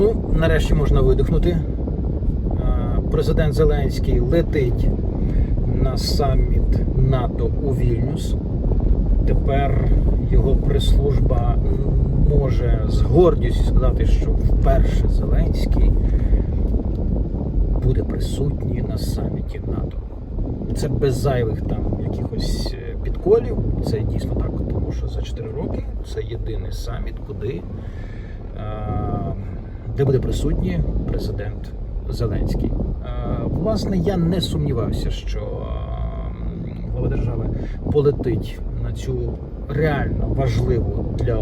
Ну, нарешті можна видихнути. Президент Зеленський летить на саміт НАТО у Вільнюс. Тепер його прес-служба може з гордістю сказати, що вперше Зеленський буде присутній на саміті НАТО. Це без зайвих там якихось е, підколів. Це дійсно так, тому що за 4 роки це єдиний саміт, куди де буде присутній президент Зеленський. Е, Власне, я не сумнівався, що глава держави полетить на цю реально важливу для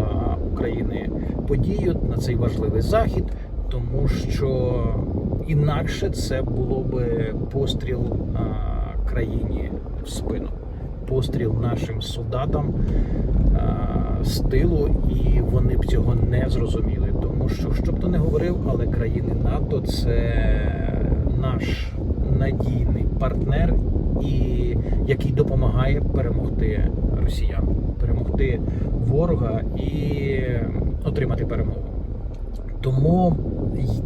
України подію, на цей важливий захід, тому що інакше це було би постріл країні в спину, постріл нашим солдатам е, з тилу, і вони б цього не зрозуміли. Тому що, що б то не говорив, але країни НАТО це наш надійний партнер, і який допомагає перемогти росіян, перемогти ворога і отримати перемогу. Тому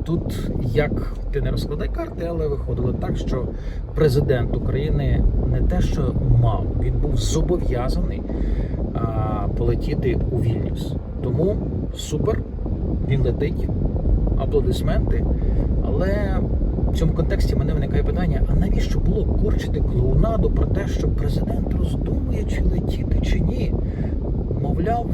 тут як ти не розкладай карти, але виходило так, що президент України не те, що мав, він був зобов'язаний полетіти у Вільнюс. Тому супер, він летить, аплодисменти. Але в цьому контексті мене виникає питання: а навіщо було корчити клоунаду про те, що президент роздумує, чи летіти, чи ні? Мовляв,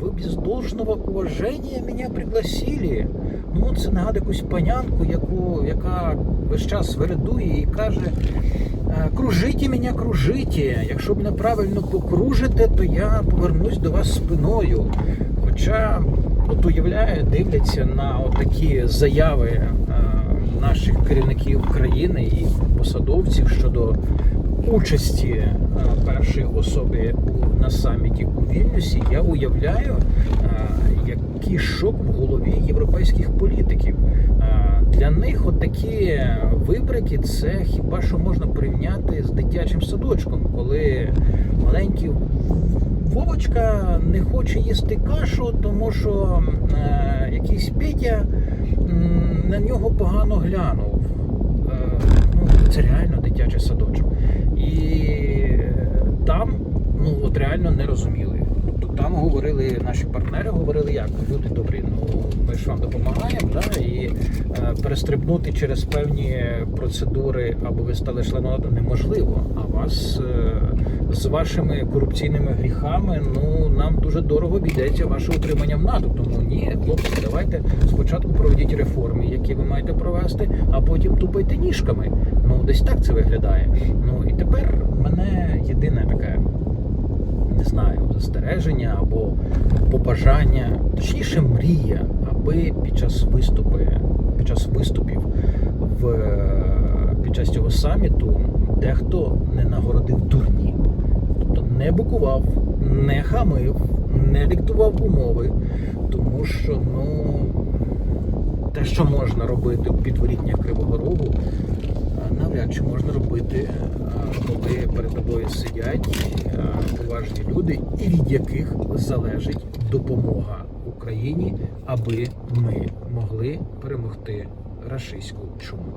ви без должного уваження мене пригласили. Ну, це нагадує якусь панянку, яку, яка весь час вередує і каже: «Е, кружите мене, кружите. Якщо мене правильно покружите, то я повернусь до вас спиною. Хоча, от уявляю, дивляться на такі заяви е, наших керівників країни і посадовців щодо участі е, першої особи на саміті у Вільнюсі, я уявляю, е, який шок в голові європейських політиків. Для них от такі вибрики це хіба що можна порівняти з дитячим садочком, коли маленький Вовочка не хоче їсти кашу, тому що е, якийсь Петя на нього погано глянув. Е, ну, це реально дитячий садочок. І там ну от реально не розуміли. Тобто там говорили наші партнери, говорили, як люди добрі, ну ми ж вам допомагаємо, да, і е, перестрибнути через певні процедури, аби ви стали членом неможливо. А вас е, з вашими корупційними гріхами, ну нам дуже дорого обійдеться ваше утримання в НАТО. Тому ні, хлопці, давайте спочатку проведіть реформи, які ви маєте провести, а потім тупайте ніжками. Ну десь так це виглядає. Ну і тепер мене єдине таке не знаю, застереження або побажання, точніше мрія, аби під час виступи, під час виступів в під час цього саміту дехто не нагородив дурні, тобто не букував, не хамив, не диктував умови, тому що ну те, що можна робити у підворітнях Кривого Рогу, навряд чи можна робити, коли перед тобою сидять поважні люди, і від яких залежить допомога Україні, аби ми могли перемогти рашистську чуму.